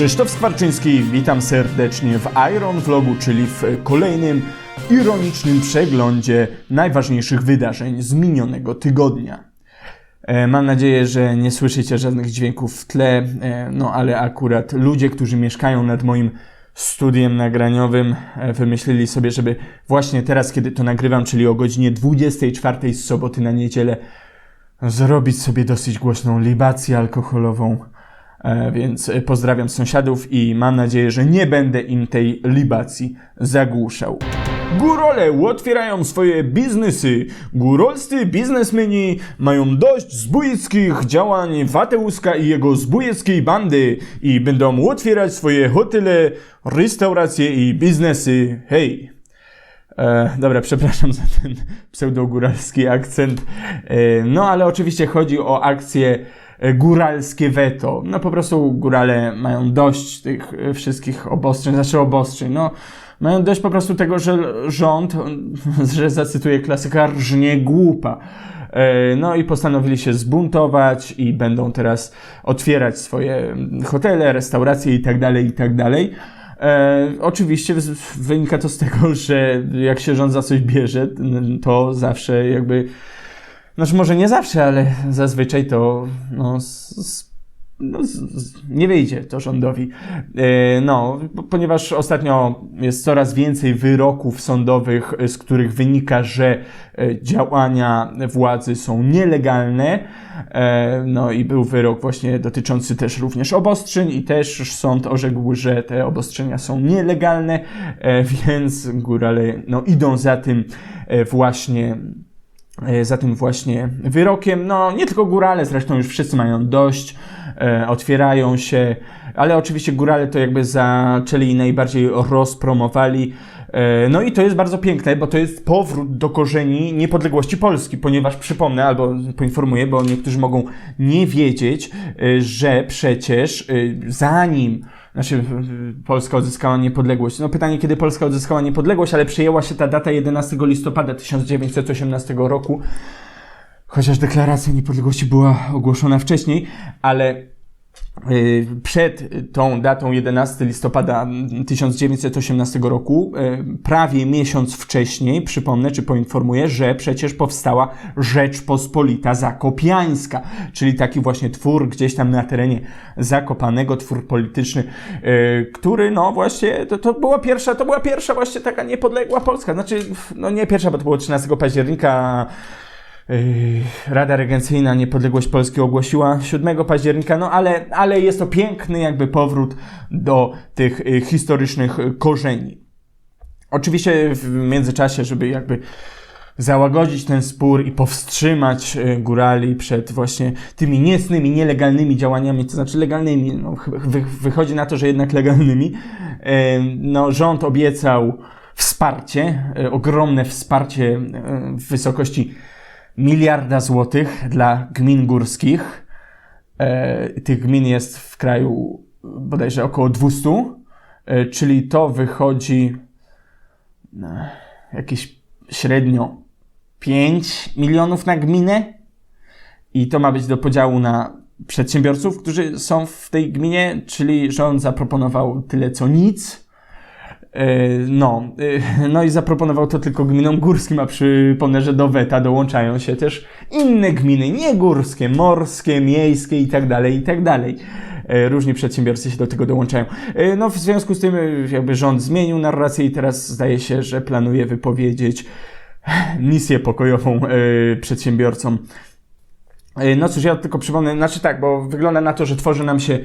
Krzysztof Skwarczyński, witam serdecznie w Iron Vlogu, czyli w kolejnym ironicznym przeglądzie najważniejszych wydarzeń z minionego tygodnia. E, Mam nadzieję, że nie słyszycie żadnych dźwięków w tle, e, no ale akurat ludzie, którzy mieszkają nad moim studiem nagraniowym, e, wymyślili sobie, żeby właśnie teraz, kiedy to nagrywam, czyli o godzinie 24 z soboty na niedzielę, zrobić sobie dosyć głośną libację alkoholową. E, Więc e, pozdrawiam sąsiadów i mam nadzieję, że nie będę im tej libacji zagłuszał. Górole otwierają swoje biznesy. Górolscy biznesmeni mają dość zbójeckich działań Wateuska i jego zbójeckiej bandy i będą otwierać swoje hotele, restauracje i biznesy. Hej! E, dobra, przepraszam za ten pseudogóralski akcent. E, no, ale oczywiście chodzi o akcję góralskie weto. No po prostu górale mają dość tych e, wszystkich obostrzeń, znaczy obostrzeń, no mają dość po prostu tego, że rząd, że zacytuję klasyka, rżnie głupa. E, No i postanowili się zbuntować i będą teraz otwierać swoje hotele, restauracje i tak dalej, i tak. E, oczywiście wynika to z tego, że jak się rząd za coś bierze, to zawsze jakby, znaczy może nie zawsze, ale zazwyczaj to no, z, z, no, z, nie wyjdzie to rządowi. E, no, po- ponieważ ostatnio jest coraz więcej wyroków sądowych, e, z których wynika, że e, działania władzy są nielegalne. E, No i był wyrok właśnie dotyczący też również obostrzeń i też sąd orzekł, że te obostrzenia są nielegalne, e, więc górale no, idą za tym e, właśnie za tym właśnie wyrokiem. No, nie tylko górale, zresztą już wszyscy mają dość, e, otwierają się, ale oczywiście górale to jakby zaczęli najbardziej rozpromowali. E, no i to jest bardzo piękne, bo to jest powrót do korzeni niepodległości Polski, ponieważ przypomnę albo poinformuję, bo niektórzy mogą nie wiedzieć, e, że przecież e, zanim znaczy Polska odzyskała niepodległość. No pytanie, kiedy Polska odzyskała niepodległość, ale przyjęła się ta data 11 listopada 1918 roku, chociaż deklaracja niepodległości była ogłoszona wcześniej, ale przed tą datą 11 listopada 1918 roku, y, prawie miesiąc wcześniej, przypomnę czy poinformuję, że przecież powstała Rzeczpospolita Zakopiańska, czyli taki właśnie twór gdzieś tam na terenie Zakopanego, twór polityczny, y, który no właśnie, to, to była pierwsza, to była pierwsza właśnie taka niepodległa Polska, znaczy, no nie pierwsza, bo to było 13 października, Rada Regencyjna Niepodległość Polski ogłosiła 7 października, no ale, ale jest to piękny jakby powrót do tych y, historycznych y, korzeni. Oczywiście w międzyczasie, żeby jakby załagodzić ten spór i powstrzymać y, górali przed właśnie tymi niecnymi, nielegalnymi działaniami, to znaczy legalnymi, no, ch- wy, wychodzi na to, że jednak legalnymi, no, rząd obiecał wsparcie, ogromne wsparcie w wysokości miliarda złotych dla gmin górskich. E, tych gmin jest w kraju bodajże około 200, e, czyli to wychodzi jakieś średnio 5 milionów na gminę i to ma być do podziału na przedsiębiorców, którzy są w tej gminie, czyli rząd zaproponował tyle co nic. E, No, e, no i zaproponował to tylko gminom górskim, a przypomnę, że do weta dołączają się też inne gminy, nie górskie, morskie, miejskie i tak dalej, i tak dalej. E, Różni przedsiębiorcy się do tego dołączają. No, w związku z tym jakby rząd zmienił narrację i teraz zdaje się, że planuje wypowiedzieć misję pokojową przedsiębiorcom. No cóż, ja tylko przypomnę, znaczy tak, bo wygląda na to, że tworzy nam się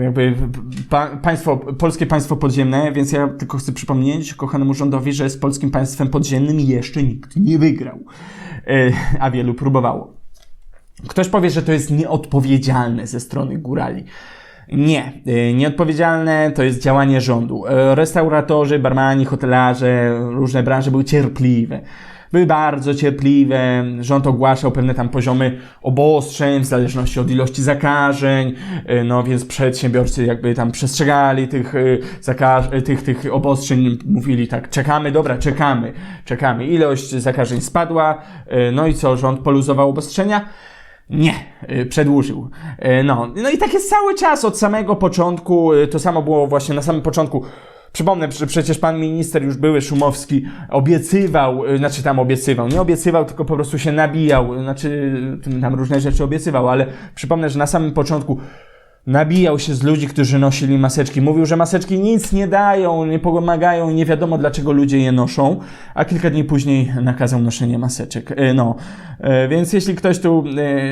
jakby pa, państwo, polskie państwo podziemne, więc ja tylko chcę przypomnieć kochanemu rządowi, że z polskim państwem podziemnym jeszcze nikt nie wygrał, a wielu próbowało. Ktoś powie, że to jest nieodpowiedzialne ze strony górali. Nie, y, nieodpowiedzialne to jest działanie rządu. E, Restauratorzy, barmani, hotelarze, różne branże były cierpliwe. Były bardzo cierpliwe. Rząd ogłaszał pewne tam poziomy obostrzeń w zależności od ilości zakażeń. E, No więc przedsiębiorcy jakby tam przestrzegali tych, y, zakaż- y, tych, tych obostrzeń. Mówili tak, czekamy, dobra, czekamy, czekamy. Ilość zakażeń spadła. e, No i co, rząd poluzował obostrzenia. Nie, przedłużył. No, no i tak jest cały czas, od samego początku. To samo było właśnie na samym początku. Przypomnę, że przecież pan minister już były Szumowski obiecywał, y, znaczy tam obiecywał, nie obiecywał, tylko po prostu się nabijał, znaczy y, tam różne rzeczy obiecywał, ale przypomnę, że na samym początku nabijał się z ludzi, którzy nosili maseczki. Mówił, że maseczki nic nie dają, nie pomagają i nie wiadomo dlaczego ludzie je noszą, a kilka dni później nakazał noszenie maseczek. E, No, e, więc jeśli ktoś tu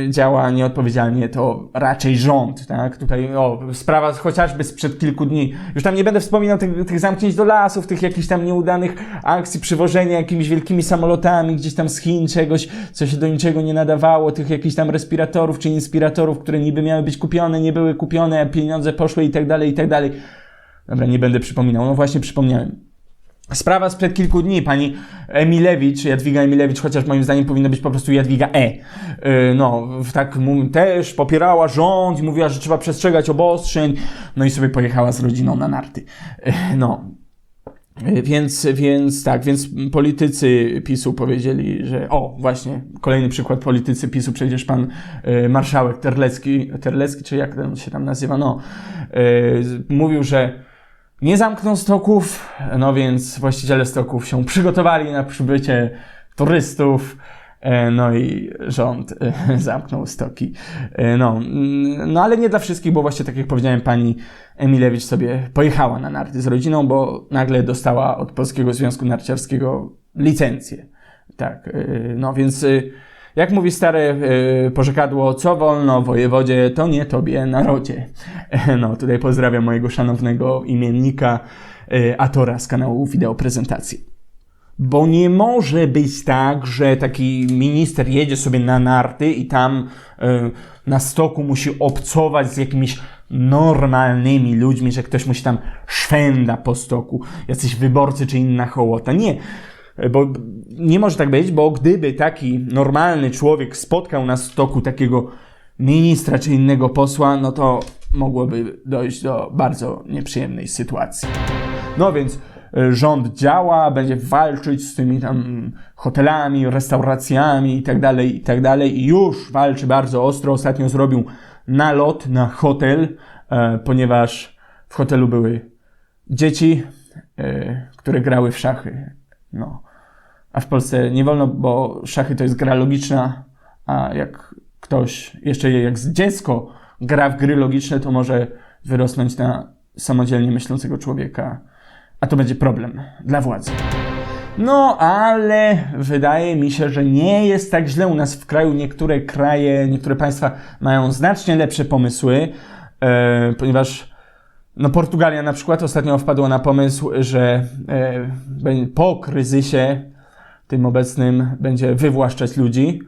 e, działa nieodpowiedzialnie, to raczej rząd, tak? Tutaj, o, sprawa chociażby sprzed kilku dni. Już tam nie będę wspominał tych, tych zamknięć do lasów, tych jakichś tam nieudanych akcji przywożenia jakimiś wielkimi samolotami gdzieś tam z Chin czegoś, co się do niczego nie nadawało, tych jakichś tam respiratorów czy inspiratorów, które niby miały być kupione, nie były kupione, pieniądze poszły i tak dalej, i tak dalej. Dobra, nie będę przypominał. No właśnie przypomniałem. Sprawa sprzed kilku dni, pani Emilewicz, Jadwiga Emilewicz, chociaż moim zdaniem powinno być po prostu Jadwiga E. Yy, No, tak też popierała rząd i mówiła, że trzeba przestrzegać obostrzeń, no i sobie pojechała z rodziną na narty. Yy, No, więc, więc tak, więc politycy PiSu powiedzieli, że o, właśnie, kolejny przykład politycy PiSu, przecież pan y, marszałek Terlecki, Terlecki, czy jak on się tam nazywa, no, y, mówił, że nie zamkną stoków, no więc właściciele stoków się przygotowali na przybycie turystów, no i rząd e, zamknął stoki. E, No, no ale nie dla wszystkich, bo właśnie tak jak powiedziałem, pani Emilewicz sobie pojechała na narty z rodziną, bo nagle dostała od Polskiego Związku Narciarskiego licencję. Tak, e, no więc e, jak mówi stare e, porzekadło, co wolno wojewodzie, to nie tobie narodzie. E, No, tutaj pozdrawiam mojego szanownego imiennika e, Atora z kanału Wideo Prezentacji. Bo nie może być tak, że taki minister jedzie sobie na narty i tam e, na stoku musi obcować z jakimiś normalnymi ludźmi, że ktoś musi tam szwenda po stoku, jacyś wyborcy czy inna hołota. Nie. Bo nie może tak być, bo gdyby taki normalny człowiek spotkał na stoku takiego ministra czy innego posła, no to mogłoby dojść do bardzo nieprzyjemnej sytuacji. No więc y, rząd działa, będzie walczyć z tymi tam hotelami, restauracjami i tak dalej, i tak. I już walczy bardzo ostro. Ostatnio zrobił nalot na hotel, e, ponieważ w hotelu były dzieci, e, które grały w szachy. No. A w Polsce nie wolno, bo szachy to jest gra logiczna, a jak ktoś, jeszcze jak dziecko gra w gry logiczne, to może wyrosnąć na samodzielnie myślącego człowieka, a to będzie problem dla władzy. No, ale wydaje mi się, że nie jest tak źle u nas w kraju. Niektóre kraje, niektóre państwa mają znacznie lepsze pomysły, e, ponieważ no Portugalia na przykład ostatnio wpadła na pomysł, że e, po kryzysie tym obecnym będzie wywłaszczać ludzi.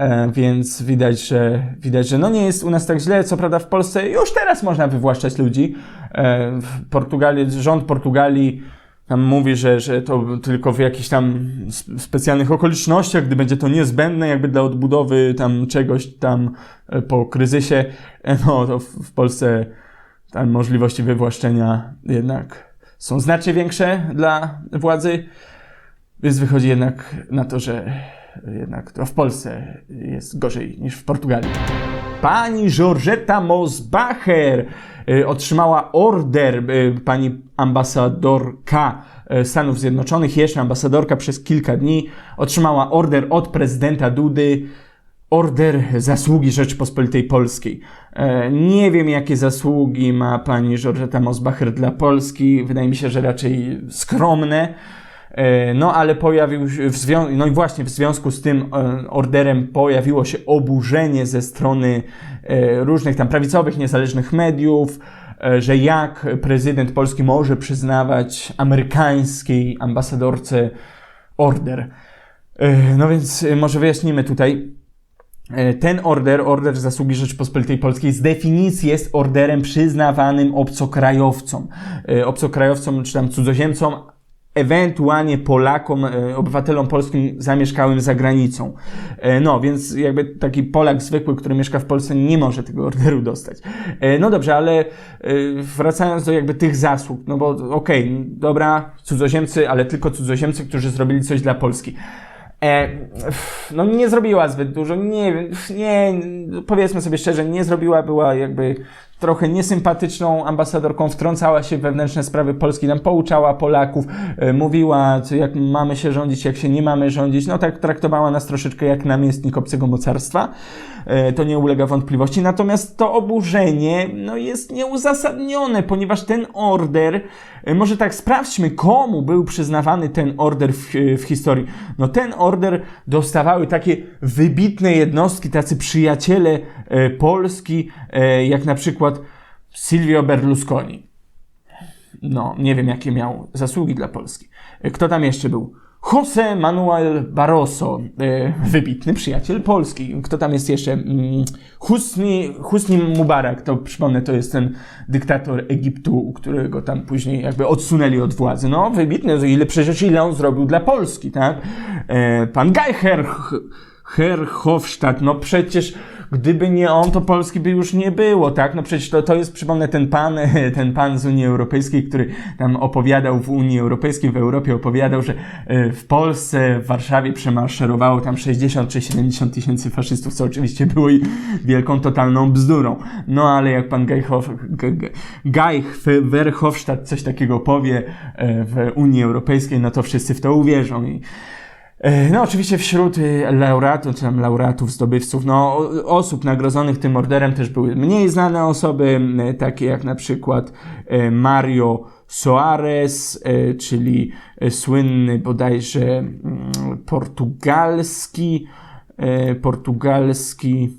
E, więc widać, że widać, że no nie jest u nas tak źle. Co prawda w Polsce już teraz można wywłaszczać ludzi. E, w Portugalii, rząd Portugalii tam mówi, że, że to tylko w jakichś tam sp- specjalnych okolicznościach, gdy będzie to niezbędne jakby dla odbudowy tam czegoś tam e, po kryzysie, e, no to w Polsce tam możliwości wywłaszczenia jednak są znacznie większe dla władzy, więc wychodzi jednak na to, że jednak to w Polsce jest gorzej niż w Portugalii. Pani Georgetta Mosbacher y, otrzymała order, y, pani ambasadorka y, Stanów Zjednoczonych, jeszcze ambasadorka przez kilka dni, otrzymała order od prezydenta Dudy, order zasługi Rzeczypospolitej Polskiej. E, Nie wiem, jakie zasługi ma pani Georgetta Mosbacher dla Polski. Wydaje mi się, że raczej skromne. E, No, ale pojawił się, w zwią- no i właśnie w związku z tym e, orderem pojawiło się oburzenie ze strony e, różnych tam prawicowych, niezależnych mediów, że jak prezydent Polski może przyznawać amerykańskiej ambasadorce order. No więc może wyjaśnimy tutaj. Ten order, order zasługi Rzeczypospolitej Polskiej z definicji jest orderem przyznawanym obcokrajowcom. Obcokrajowcom czy tam cudzoziemcom, ewentualnie Polakom, e, obywatelom polskim zamieszkałym za granicą. E, No, więc jakby taki Polak zwykły, który mieszka w Polsce, nie może tego orderu dostać. E, No dobrze, ale wracając do jakby tych zasług, no bo okej, dobra, cudzoziemcy, ale tylko cudzoziemcy, którzy zrobili coś dla Polski. E, no nie zrobiła zbyt dużo, nie wiem, nie, powiedzmy sobie szczerze, nie zrobiła, była jakby trochę niesympatyczną ambasadorką, wtrącała się wewnętrzne sprawy Polski, tam pouczała Polaków, e, mówiła, co, jak mamy się rządzić, jak się nie mamy rządzić, no tak traktowała nas troszeczkę jak namiestnik obcego mocarstwa, e, to nie ulega wątpliwości, natomiast to oburzenie, no jest nieuzasadnione, ponieważ ten order, e, może tak sprawdźmy, komu był przyznawany ten order w, w historii, no ten order dostawały takie wybitne jednostki, tacy przyjaciele Polski, jak na przykład Silvio Berlusconi. No, nie wiem jakie miał zasługi dla Polski. Kto tam jeszcze był? José Manuel Barroso, e, wybitny przyjaciel Polski. Kto tam jest jeszcze? Mm, Husni, Husni Mubarak, to przypomnę, to jest ten dyktator Egiptu, którego tam później jakby odsunęli od władzy. No, wybitny, ile przecież ile on zrobił dla Polski, tak? E, Pan Geicher, Herhofstadt, no przecież gdyby nie on, to Polski by już nie było, tak? No przecież to, to jest, przypomnę, ten pan, ten pan z Unii Europejskiej, który tam opowiadał w Unii Europejskiej, w Europie opowiadał, że e, w Polsce, w Warszawie przemaszerowało tam 60 czy 70 tysięcy faszystów, co oczywiście było i wielką, totalną bzdurą. No ale jak pan Geich Verhofstadt coś takiego powie e, w Unii Europejskiej, no to wszyscy w to uwierzą i No, oczywiście wśród y, laureatów, czy tam laureatów, zdobywców, no, osób nagrodzonych tym orderem też były mniej znane osoby, takie jak na przykład y, Mario Soares, y, czyli słynny bodajże portugalski, portugalski,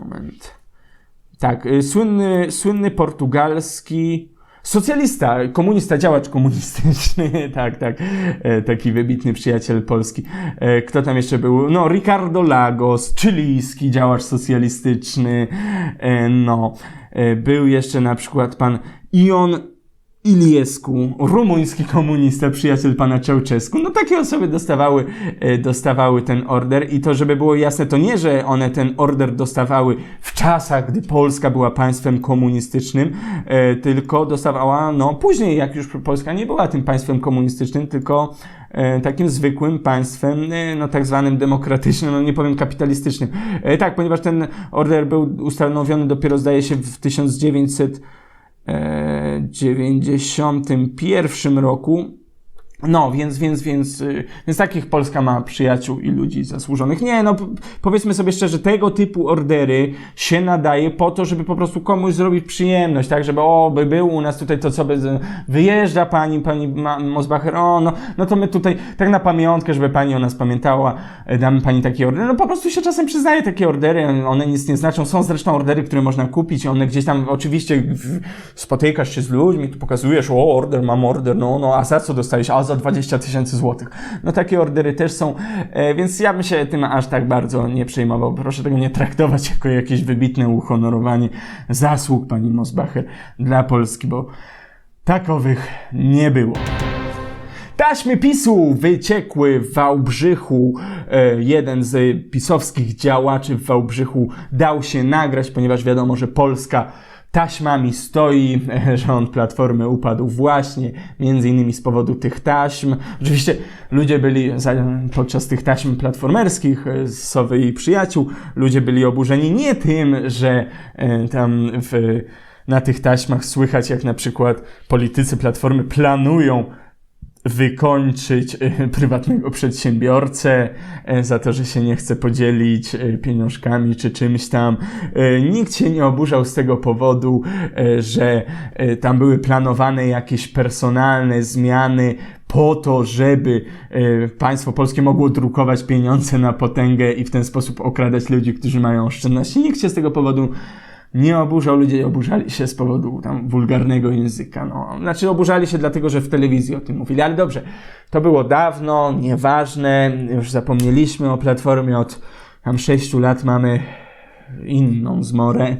moment, tak, słynny, słynny portugalski socjalista, komunista, działacz komunistyczny, tak, tak, e, taki wybitny przyjaciel Polski. E, Kto tam jeszcze był? No, Ricardo Lagos, chilijski działacz socjalistyczny, e, no, był jeszcze na przykład pan Ion Iliescu, rumuński komunista, przyjaciel pana Ceausescu. No takie osoby dostawały, e, dostawały ten order i to, żeby było jasne, to nie, że one ten order dostawały w czasach, gdy Polska była państwem komunistycznym, e, tylko dostawała, no później, jak już Polska nie była tym państwem komunistycznym, tylko e, takim zwykłym państwem, no tak zwanym demokratycznym, no nie powiem kapitalistycznym. Tak, ponieważ ten order był ustanowiony dopiero zdaje się w 1900 e, 91 roku. No, więc, więc, więc, y, więc takich Polska ma przyjaciół i ludzi zasłużonych. Nie, no powiedzmy sobie szczerze, tego typu ordery się nadaje po to, żeby po prostu komuś zrobić przyjemność, tak, żeby o, by był u nas tutaj to co by, wyjeżdża pani, pani Mosbacher, o, no, no to my tutaj tak na pamiątkę, żeby pani o nas pamiętała, e, damy pani takie ordery. No po prostu się czasem przyznaje takie ordery, one nic nie znaczą. Są zresztą ordery, które można kupić, one gdzieś tam oczywiście spotykasz się z ludźmi, tu pokazujesz, o, order, mam order, no, no, a za co dostałeś? A za 20 tysięcy złotych. No takie ordery też są, e, więc ja bym się tym aż tak bardzo nie przejmował. Proszę tego nie traktować jako jakieś wybitne uhonorowanie zasług pani Mosbacher dla Polski, bo takowych nie było. Taśmy PiSu wyciekły w Wałbrzychu. E, Jeden z pisowskich działaczy w Wałbrzychu dał się nagrać, ponieważ wiadomo, że Polska taśmami stoi. Rząd Platformy upadł właśnie między innymi z powodu tych taśm. Oczywiście ludzie byli za, podczas tych taśm platformerskich, e, z Sowy i przyjaciół, ludzie byli oburzeni nie tym, że e, tam w, na tych taśmach słychać jak na przykład politycy Platformy planują wykończyć e, prywatnego przedsiębiorcę e, za to, że się nie chce podzielić e, pieniążkami czy czymś tam. Nikt się nie oburzał z tego powodu, że tam były planowane jakieś personalne zmiany po to, żeby państwo polskie mogło drukować pieniądze na potęgę i w ten sposób okradać ludzi, którzy mają oszczędności. Nikt się z tego powodu nie oburzał, ludzie oburzali się z powodu tam wulgarnego języka. No. Znaczy oburzali się dlatego, że w telewizji o tym mówili, ale dobrze, to było dawno, nieważne, już zapomnieliśmy o Platformie, od tam sześciu lat mamy inną zmorę.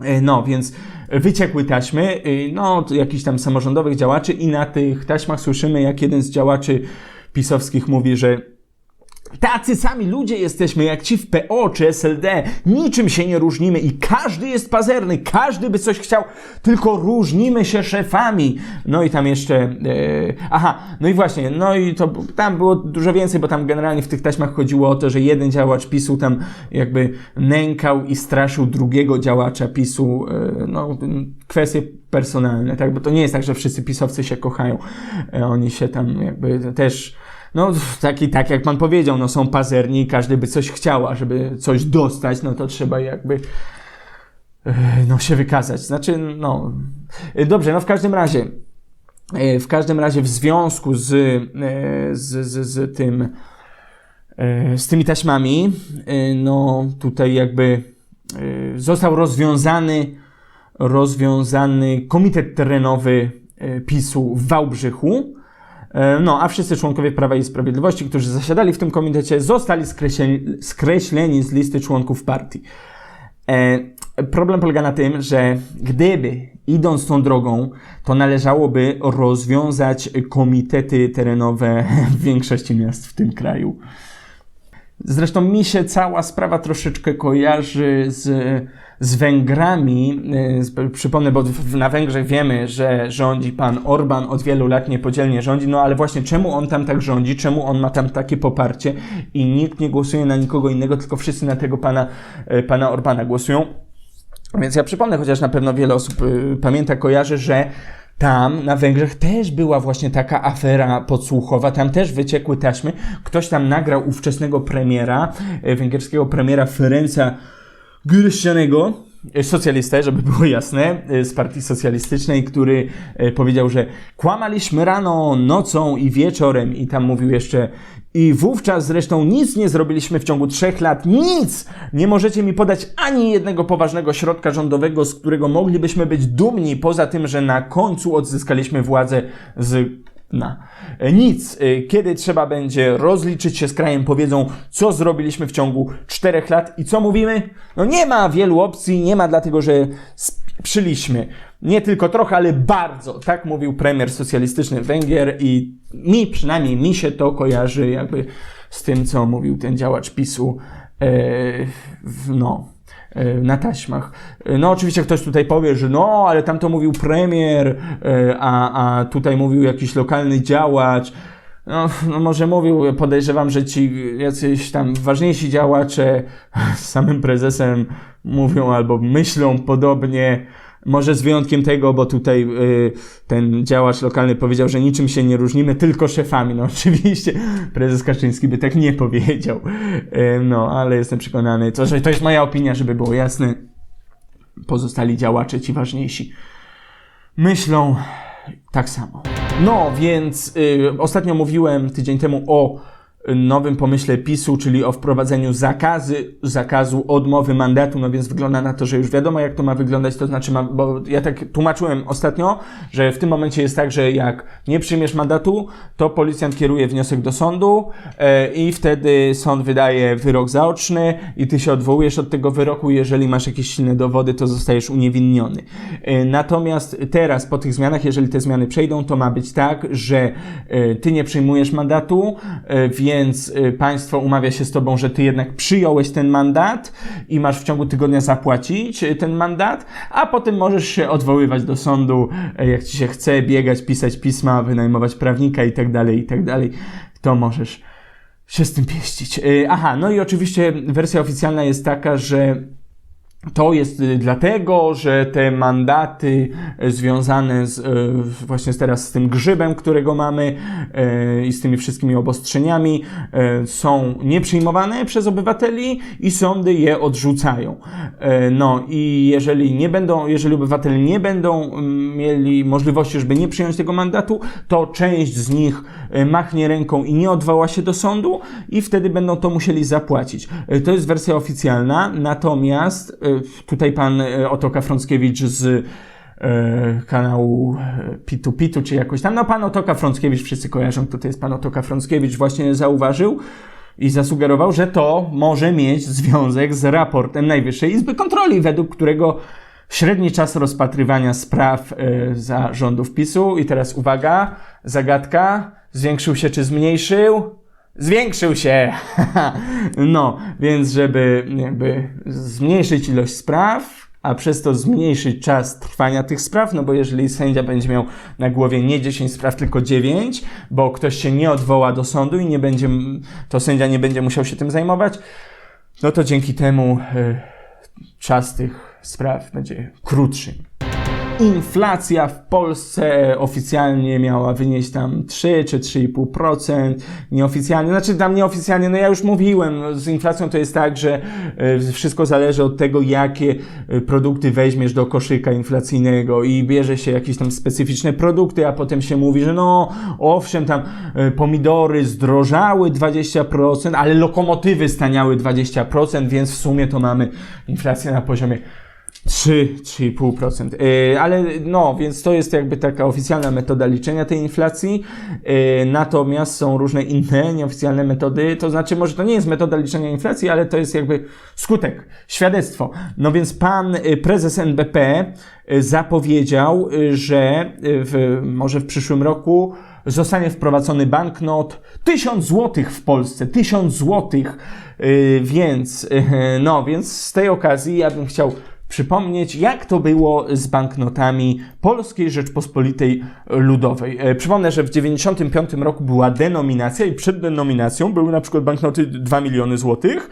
E, No, więc wyciekły taśmy, y, no, jakichś tam samorządowych działaczy i na tych taśmach słyszymy, jak jeden z działaczy pisowskich mówi, że Tacy sami ludzie jesteśmy jak ci w PO czy SLD. Niczym się nie różnimy i każdy jest pazerny, każdy by coś chciał, tylko różnimy się szefami. No i tam jeszcze. E, aha, no i właśnie, no i to tam było dużo więcej, bo tam generalnie w tych taśmach chodziło o to, że jeden działacz PiSu tam jakby nękał i straszył drugiego działacza PiSu. E, no, kwestie personalne, tak? Bo to nie jest tak, że wszyscy pisowcy się kochają. E, oni się tam jakby też no taki, tak jak pan powiedział, no są pazerni, każdy by coś chciał, a żeby coś dostać, no to trzeba jakby e, no się wykazać. Znaczy, no e, dobrze, no w każdym razie e, w każdym razie w związku z, z, z, z tym z tymi taśmami, no tutaj jakby został rozwiązany rozwiązany komitet terenowy PiSu w Wałbrzychu, no, a wszyscy członkowie Prawa i Sprawiedliwości, którzy zasiadali w tym komitecie, zostali skreśleni, skreśleni z listy członków partii. E, problem polega na tym, że gdyby idąc tą drogą, to należałoby rozwiązać komitety terenowe w większości miast w tym kraju. Zresztą mi się cała sprawa troszeczkę kojarzy z z Węgrami, y, przypomnę, bo na Węgrzech wiemy, że rządzi pan Orban, od wielu lat niepodzielnie rządzi, no ale właśnie czemu on tam tak rządzi, czemu on ma tam takie poparcie i nikt nie głosuje na nikogo innego, tylko wszyscy na tego pana, y, pana Orbana głosują. Więc ja przypomnę, chociaż na pewno wiele osób y, pamięta, kojarzy, że tam na Węgrzech też była właśnie taka afera podsłuchowa, tam też wyciekły taśmy. Ktoś tam nagrał ówczesnego premiera, węgierskiego premiera Ferenca Gürścianego, e, socjalistę, żeby było jasne, e, z partii socjalistycznej, który e, powiedział, że kłamaliśmy rano, nocą i wieczorem. I tam mówił jeszcze i wówczas zresztą nic nie zrobiliśmy w ciągu trzech lat, nic! Nie możecie mi podać ani jednego poważnego środka rządowego, z którego moglibyśmy być dumni, poza tym, że na końcu odzyskaliśmy władzę z na. E, nic. E, kiedy trzeba będzie rozliczyć się z krajem, powiedzą, co zrobiliśmy w ciągu czterech lat i co mówimy? No nie ma wielu opcji, nie ma dlatego, że sprzyliśmy. Nie tylko trochę, ale bardzo. Tak mówił premier socjalistyczny Węgier i mi, przynajmniej mi się to kojarzy jakby z tym, co mówił ten działacz PiSu. E, no, na taśmach. E, no oczywiście ktoś tutaj powie, że no, ale tam to mówił premier, e, a, a tutaj mówił jakiś lokalny działacz. No, no może mówił, podejrzewam, że ci jacyś tam ważniejsi działacze z samym prezesem mówią albo myślą podobnie, może z wyjątkiem tego, bo tutaj y, ten działacz lokalny powiedział, że niczym się nie różnimy, tylko szefami. No oczywiście prezes Kaczyński by tak nie powiedział. Y, no, ale jestem przekonany, to, że to jest moja opinia, żeby było jasne. Pozostali działacze, ci ważniejsi, myślą tak samo. No, więc y, ostatnio mówiłem tydzień temu o nowym pomyśle PiSu, czyli o wprowadzeniu zakazy, zakazu odmowy mandatu, no więc wygląda na to, że już wiadomo jak to ma wyglądać, to znaczy, ma, bo ja tak tłumaczyłem ostatnio, że w tym momencie jest tak, że jak nie przyjmiesz mandatu, to policjant kieruje wniosek do sądu e, i wtedy sąd wydaje wyrok zaoczny i ty się odwołujesz od tego wyroku, jeżeli masz jakieś silne dowody, to zostajesz uniewinniony. E, natomiast teraz, po tych zmianach, jeżeli te zmiany przejdą, to ma być tak, że e, ty nie przyjmujesz mandatu, więc więc y, państwo umawia się z tobą, że ty jednak przyjąłeś ten mandat i masz w ciągu tygodnia zapłacić y, ten mandat, a potem możesz się odwoływać do sądu, y, jak ci się chce, biegać, pisać pisma, wynajmować prawnika i tak dalej, i tak dalej. To możesz się z tym pieścić. Aha, no i oczywiście wersja oficjalna jest taka, że to jest y, dlatego, że te mandaty y, związane z, y, właśnie teraz z tym grzybem, którego mamy i z tymi wszystkimi obostrzeniami są nieprzyjmowane przez obywateli i sądy je odrzucają. No i jeżeli nie będą, jeżeli obywatele nie będą mm, mieli możliwości, żeby nie przyjąć tego mandatu, to część z nich machnie ręką i nie odwoła się do sądu i wtedy będą to musieli zapłacić. To jest wersja oficjalna, natomiast tutaj pan e, Otoka Frąckiewicz z e, kanału e, Pitu Pitu, czy jakoś tam. No pan Otoka Frąckiewicz, wszyscy kojarzą, kto to jest pan Otoka Frąckiewicz, właśnie zauważył i zasugerował, że to może mieć związek z raportem Najwyższej Izby Kontroli, według którego średni czas rozpatrywania spraw za rządów PiSu, i teraz uwaga, zagadka, zwiększył się czy zmniejszył? zwiększył się. no, więc żeby jakby zmniejszyć ilość spraw, a przez to zmniejszyć czas trwania tych spraw, no bo jeżeli sędzia będzie miał na głowie nie 10 spraw, tylko 9, bo ktoś się nie odwoła do sądu i nie będzie, to sędzia nie będzie musiał się tym zajmować, no to dzięki temu y, czas tych spraw będzie krótszy. Inflacja w Polsce oficjalnie miała wynieść tam 3 czy 3,5%, nieoficjalnie, znaczy tam nieoficjalnie, no ja już mówiłem, no z inflacją to jest tak, że y, wszystko zależy od tego, jakie y, produkty weźmiesz do koszyka inflacyjnego i bierze się jakieś tam specyficzne produkty, a potem się mówi, że no owszem, tam y, pomidory zdrożały 20%, ale lokomotywy staniały 20%, więc w sumie to mamy inflację na poziomie 3, 3,5%. Yy, ale no, więc to jest jakby taka oficjalna metoda liczenia tej inflacji. Yy, natomiast są różne inne nieoficjalne metody, to znaczy może to nie jest metoda liczenia inflacji, ale to jest jakby skutek, świadectwo. No więc pan y, prezes NBP y, zapowiedział, że w, może w przyszłym roku zostanie wprowadzony banknot 1000 złotych w Polsce, 1000 złotych, yy, więc yy, no, więc z tej okazji ja bym chciał przypomnieć, jak to było z banknotami Polskiej Rzeczpospolitej Ludowej. E, przypomnę, że w 1995 roku była denominacja i przed denominacją były na przykład banknoty 2 miliony złotych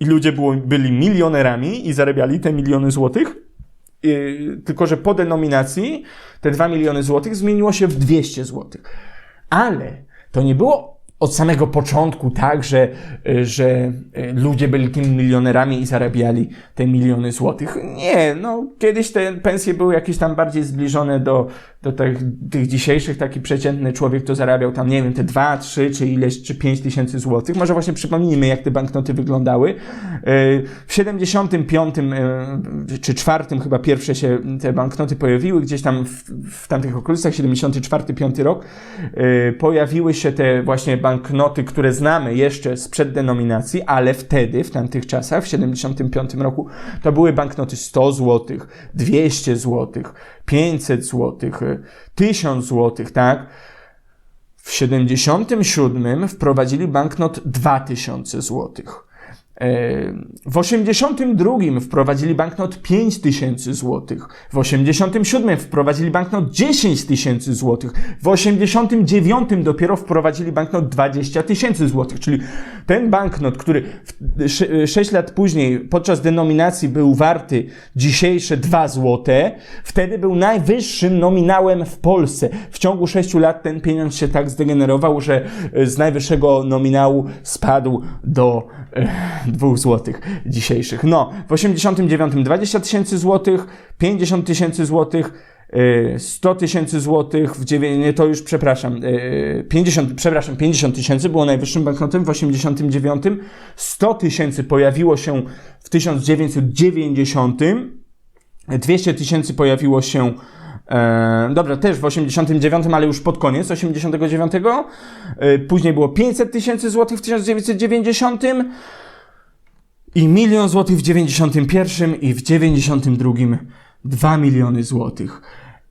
i ludzie byli milionerami i zarabiali te miliony złotych. Yy, tylko, że po denominacji te 2 miliony złotych zmieniło się w 200 złotych. Ale to nie było od samego początku tak, że, że ludzie byli tymi milionerami i zarabiali te miliony złotych. Nie, no kiedyś te pensje były jakieś tam bardziej zbliżone do, do tych, tych dzisiejszych. Taki przeciętny człowiek to zarabiał tam, nie wiem, te 2, 3 czy ileś, czy 5 tysięcy złotych. Może właśnie przypomnijmy, jak te banknoty wyglądały. W 75 czy 4 chyba pierwsze się te banknoty pojawiły, gdzieś tam w, w tamtych okolicach, 74-5 rok, pojawiły się te właśnie banknoty, które znamy jeszcze sprzed denominacji, ale wtedy, w tamtych czasach, w 75 roku, to były banknoty 100 zł, 200 zł, 500 zł, 1000 zł, tak? W 77 wprowadzili banknot 2000 złotych. W 82 wprowadzili banknot 5 tysięcy złotych. W 87 wprowadzili banknot 10 tysięcy złotych. W 89 dopiero wprowadzili banknot 20 tysięcy złotych. Czyli ten banknot, który 6 lat później podczas denominacji był warty dzisiejsze 2 złote, wtedy był najwyższym nominałem w Polsce. W ciągu 6 lat ten pieniądz się tak zdegenerował, że z najwyższego nominału spadł do 2 złotych dzisiejszych. No, w 89 20 tysięcy złotych, 50 tysięcy złotych, 100 tysięcy złotych, w 9, nie, to już przepraszam, 50, przepraszam, 50 tysięcy było najwyższym banknotem w 89, 100 tysięcy pojawiło się w 1990, 200 tysięcy pojawiło się E, dobra, też w 89, ale już pod koniec 89. E, później było 500 tysięcy złotych w 1990 i milion złotych w 91 i w 92 2 miliony złotych.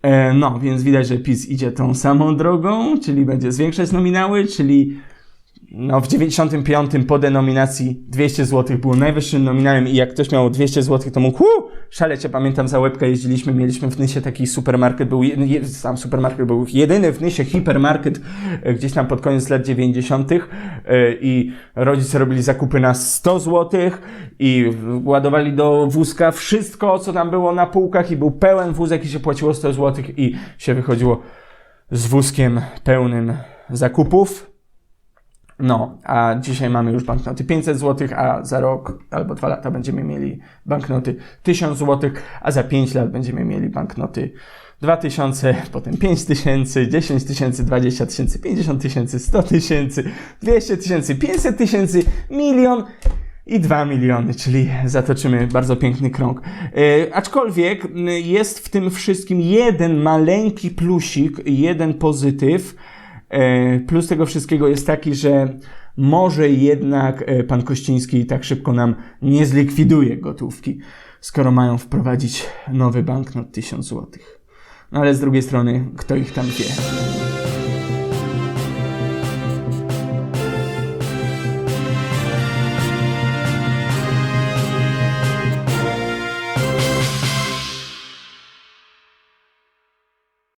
E, no, więc widać, że PiS idzie tą samą drogą, czyli będzie zwiększać nominały, czyli no, w 95 po denominacji 200 zł było najwyższym nominałem i jak ktoś miał 200 zł, to mógł uu, szaleć. Ja pamiętam za łebkę jeździliśmy, mieliśmy w Nysie taki supermarket, był sam supermarket był jedyny w Nysie hipermarket e, gdzieś tam pod koniec lat 90. E, i rodzice robili zakupy na 100 zł i ładowali do wózka wszystko, co tam było na półkach i był pełen wózek i się płaciło 100 zł i się wychodziło z wózkiem pełnym zakupów. No, a dzisiaj mamy już banknoty 500 zł, a za rok albo dwa lata będziemy mieli banknoty 1000 zł, a za 5 lat będziemy mieli banknoty 2000, potem 5000, 10 tysięcy, 20 tysięcy, 50 tysięcy, 100 tysięcy, 200 tysięcy, 500 tysięcy, milion i 2 miliony, czyli zatoczymy bardzo piękny krąg. Yy, aczkolwiek jest w tym wszystkim jeden maleńki plusik, jeden pozytyw, E, plus tego wszystkiego jest taki, że może jednak e, pan Kościński tak szybko nam nie zlikwiduje gotówki, skoro mają wprowadzić nowy banknot 1000 złotych. No ale z drugiej strony, kto ich tam wie?